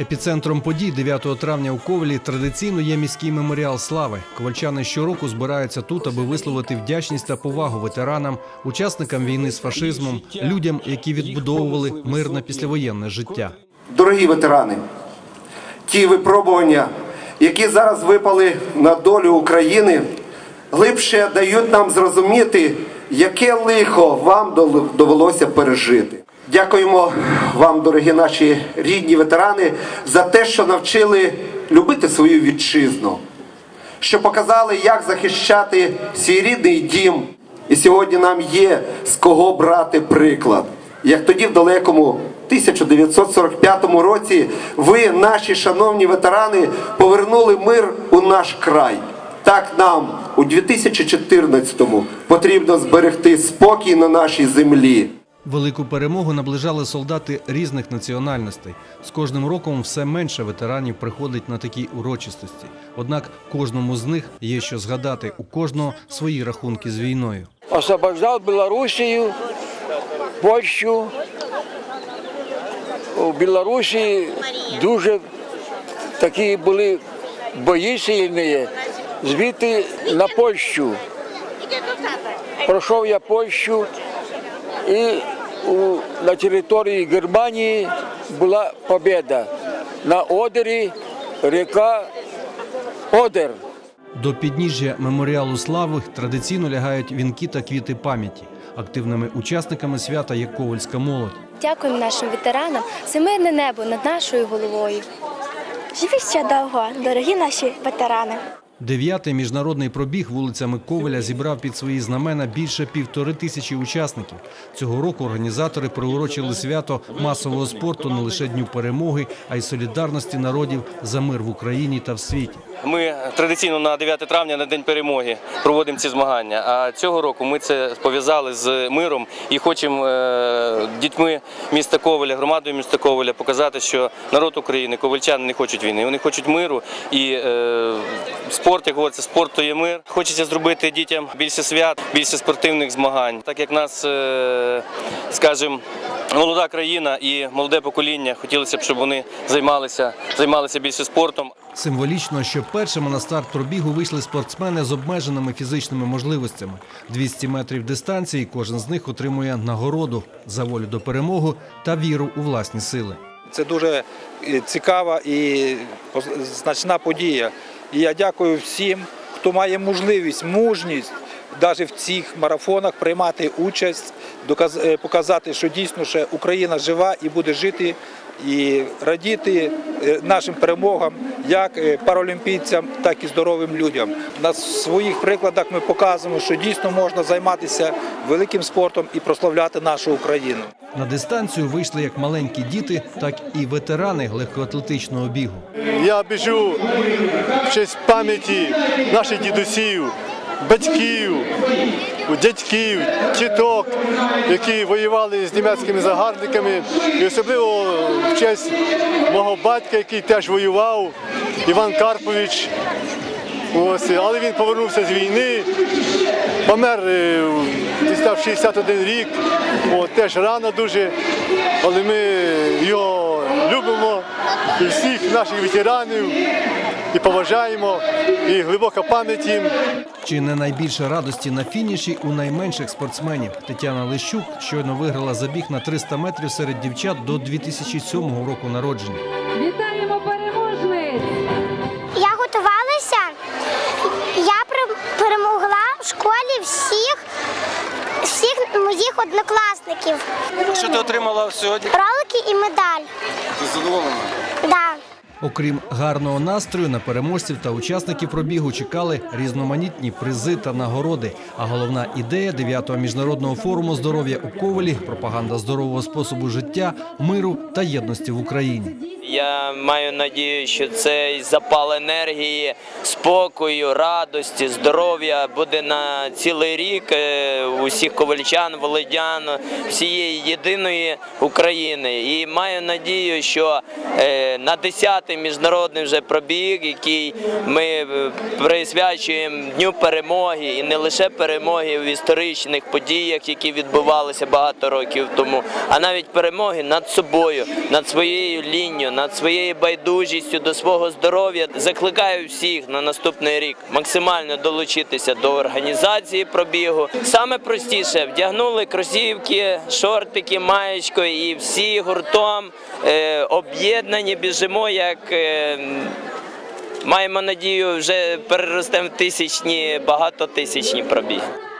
Епіцентром подій 9 травня у Ковелі традиційно є міський меморіал слави. Ковальчани щороку збираються тут, аби висловити вдячність та повагу ветеранам, учасникам війни з фашизмом, людям, які відбудовували мирне післявоєнне життя. Дорогі ветерани, ті випробування, які зараз випали на долю України, глибше дають нам зрозуміти, яке лихо вам довелося пережити. Дякуємо вам, дорогі наші рідні ветерани, за те, що навчили любити свою вітчизну, що показали, як захищати свій рідний дім. І сьогодні нам є з кого брати приклад. Як тоді в далекому 1945 році ви, наші шановні ветерани, повернули мир у наш край. Так нам у 2014-му потрібно зберегти спокій на нашій землі. Велику перемогу наближали солдати різних національностей. З кожним роком все менше ветеранів приходить на такі урочистості. Однак кожному з них є що згадати, у кожного свої рахунки з війною. освобождал Белоруссию, Польщу. У Білорусі дуже такі були бої сильні. Звідти на Польщу. Пройшов я Польщу і у, на території Германії була победа. На Одері ріка Одер. До підніжжя меморіалу слави традиційно лягають вінки та квіти пам'яті. Активними учасниками свята є ковальська молодь. Дякуємо нашим ветеранам за мирне небо над нашою головою. Живіть ще довго, дорогі наші ветерани. Дев'ятий міжнародний пробіг вулицями Ковеля зібрав під свої знамена більше півтори тисячі учасників. Цього року організатори приурочили свято масового спорту не лише Дню перемоги, а й солідарності народів за мир в Україні та в світі. Ми традиційно на 9 травня, на День перемоги, проводимо ці змагання. А цього року ми це пов'язали з миром і хочемо е, дітьми міста Ковеля, громадою міста Ковеля показати, що народ України, ковальчани не хочуть війни, вони хочуть миру. І е, спорт, як говориться, спорт то є мир. Хочеться зробити дітям більше свят, більше спортивних змагань. Так як нас, е, скажімо, молода країна і молоде покоління, хотілося б, щоб вони займалися, займалися більше спортом. Символічно, що першими на старт пробігу вийшли спортсмени з обмеженими фізичними можливостями. 200 метрів дистанції кожен з них отримує нагороду за волю до перемоги та віру у власні сили. Це дуже е, цікава і значна подія. І я дякую всім, хто має можливість, мужність навіть в цих марафонах приймати участь, е, показати, що дійсно ще Україна жива і буде жити. І радіти е, нашим перемогам як е, паралімпійцям, так і здоровим людям. На своїх прикладах ми показуємо, що дійсно можна займатися великим спортом і прославляти нашу Україну. На дистанцію вийшли як маленькі діти, так і ветерани легкоатлетичного бігу. Я біжу в честь пам'яті наших дідусів, батьків, дядьків, тіток, які воювали з німецькими загарбниками, і особливо в честь мого батька, який теж воював, Іван Карпович. Ось, але він повернувся з війни, помер е, десь там в 61 рік, от, теж рано дуже, але ми його любимо, і всіх наших ветеранів, і поважаємо, і глибока пам'ять їм. Чи не найбільше радості на фініші у найменших спортсменів? Тетяна Лищук щойно виграла забіг на 300 метрів серед дівчат до 2007 року народження. Вітаємо переможниць! Я готувалася, я перемогла в школі всіх, всіх моїх однокласників. Що ти отримала сьогодні? Ролики і медаль. Ти задоволена? Окрім гарного настрою, на переможців та учасників пробігу чекали різноманітні призи та нагороди. А головна ідея 9-го міжнародного форуму здоров'я у Ковалі пропаганда здорового способу життя, миру та єдності в Україні. Я маю надію, що цей запал енергії, спокою, радості, здоров'я буде на цілий рік е, усіх ковальчан, володян, всієї єдиної України. І маю надію, що е, на 10 25-й міжнародний вже пробіг, який ми е, присвячуємо дню перемоги і не лише перемоги в історичних подіях, які відбувалися багато років тому, а навіть перемоги над собою, над своєю лінією, над своєю байдужістю до свого здоров'я. Закликаю всіх на наступний рік максимально долучитися до організації пробігу. Саме простіше вдягнули кросівки, шортики, маєчко і всі гуртом. Е, об'єднані біжимо як е, Маємо надію, вже переростемо в тисячні, багатотисячні пробіги.